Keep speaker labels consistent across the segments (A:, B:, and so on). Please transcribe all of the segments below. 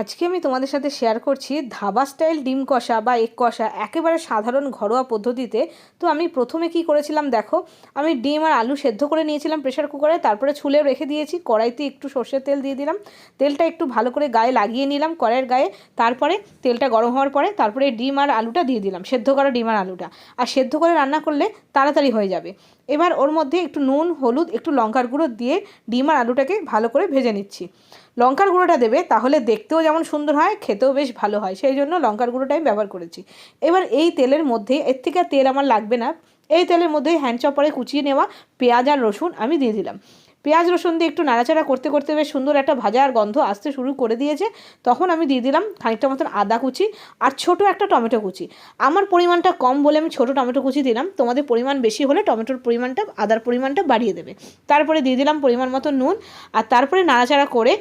A: আজকে আমি তোমাদের সাথে শেয়ার করছি ধাবা স্টাইল ডিম কষা বা এক কষা, একেবারে সাধারণ ঘরোয়া পদ্ধতিতে। তো আমি প্রথমে কি করেছিলাম দেখো, আমি ডিম আর আলু সেদ্ধ করে নিয়েছিলাম প্রেশার কুকারে তারপরে ছুলে রেখে দিয়েছি, কড়াইতে একটু সর্ষের তেল দিয়ে দিলাম। তেলটা একটু ভালো করে গায়ে লাগিয়ে নিলাম কড়াইয়ের গায়ে, তারপরে তেলটা গরম হওয়ার পরে তারপরে ডিম আর আলুটা দিয়ে দিলাম, সেদ্ধ করা ডিম আর আলুটা। আর সেদ্ধ করে রান্না করলে তাড়াতাড়ি হয়ে যাবে। এবার ওর মধ্যে একটু নুন, হলুদ, একটু লঙ্কার গুঁড়ো দিয়ে ডিম আর আলুটাকে ভালো করে ভেজে নিচ্ছি। লঙ্কার গুঁড়োটা দেবে, তাহলে দেখতেও যেমন সুন্দর হয়, খেতেও বেশ ভালো হয়। সেই জন্য লঙ্কার গুঁড়োটাই ব্যবহার করেছি। এবার এই তেলের মধ্যে, এর থেকে তেল আমার লাগবে না, এই তেলের মধ্যে হ্যান্ড চপারে কুচিয়ে নেওয়া পেঁয়াজ আর রসুন আমি দিয়ে দিলাম। পেঁয়াজ রসুন দিয়ে একটু নাড়াচাড়া করতে করতে বেশ সুন্দর একটা ভাজার গন্ধ আসতে শুরু করে দিয়েছে। তখন আমি দিয়ে দিলাম খানিকটা মতন আদা কুচি আর ছোট একটা টমেটো কুচি। আমার পরিমাণটা কম বলে আমি ছোট টমেটো কুচি দিলাম। তোমাদের পরিমাণ বেশি হলে টমেটোর পরিমাণটা, আদার পরিমাণটা বাড়িয়ে দেবে। তারপরে দিয়ে দিলাম পরিমাণ মতো নুন আর তারপরে নাড়াচাড়া করে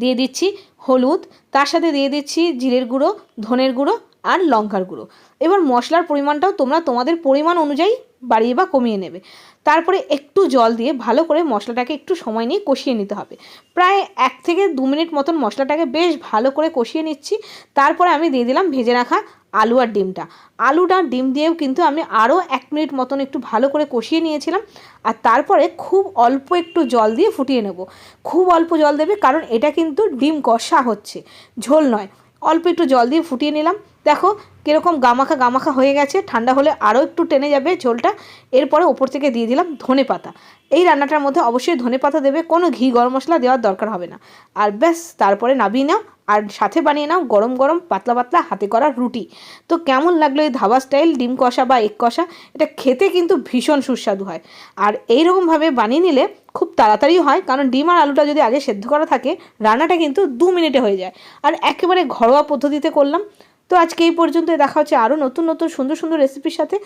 A: দিয়ে দিচ্ছি হলুদ। তার সাথে দিয়ে দিচ্ছি জিরের গুঁড়ো, ধনের গুঁড়ো আর লঙ্কার গুঁড়ো। এবার মশলার পরিমাণটাও তোমরা তোমাদের পরিমাণ অনুযায়ী বাড়িয়ে বা কমিয়ে নেবে। তারপরে একটু জল দিয়ে ভালো করে মশলাটাকে একটু সময় নিয়ে কষিয়ে নিতে হবে। প্রায় এক থেকে দু মিনিট মতন মশলাটাকে বেশ ভালো করে কষিয়ে নিচ্ছি। তারপরে আমি দিয়ে দিলাম ভেজে রাখা আলু আর ডিমটা। আলুটা ডিম দিয়েও কিন্তু আমি আরও এক মিনিট মতন একটু ভালো করে কষিয়ে নিয়েছিলাম। আর তারপরে খুব অল্প একটু জল দিয়ে ফুটিয়ে নেব। খুব অল্প জল দেবে কারণ এটা কিন্তু ডিম কষা হচ্ছে। ঝোল নয়। অল্প একটু জল দিয়ে ফুটিয়ে নিলাম। দেখো, কীরকম গামাখা গামাখা হয়ে গেছে, ঠান্ডা হলে আরও একটু টেনে যাবে ঝোলটা। এরপরে ওপর থেকে দিয়ে দিলাম ধনে পাতা। এই রান্নাটার মধ্যে অবশ্যই ধনে পাতা দেবে, কোনো ঘি গরম মশলা দেওয়ার দরকার হবে না। আর ব্যাস, তারপরে নাবিয়ে নাও, আর সাথে বানিয়ে নাও গরম গরম পাতলা পাতলা হাতে করা রুটি। তো কেমন লাগল এই ধাবা স্টাইল, ডিম কষা বা এক কষা? এটা খেতে কিন্তু ভীষণ সুস্বাদু হয়। আর এইরকমভাবে বানিয়ে নিলে খুব তাড়াতাড়ি হয়, কারণ ডিম আর আলুটা যদি আগে সেদ্ধ করা থাকে, রান্নাটা কিন্তু দু মিনিটে হয়ে যায়। আর একেবারে ঘরোয়া পদ্ধতিতে করলাম। তো আজকে এই পর্যন্ত দেখা হচ্ছে আরও নতুন নতুন সুন্দর সুন্দর রেসিপির সাথে।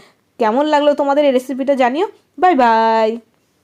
A: কেমন লাগল তোমাদের এই রেসিপিটা জানিও। Bye bye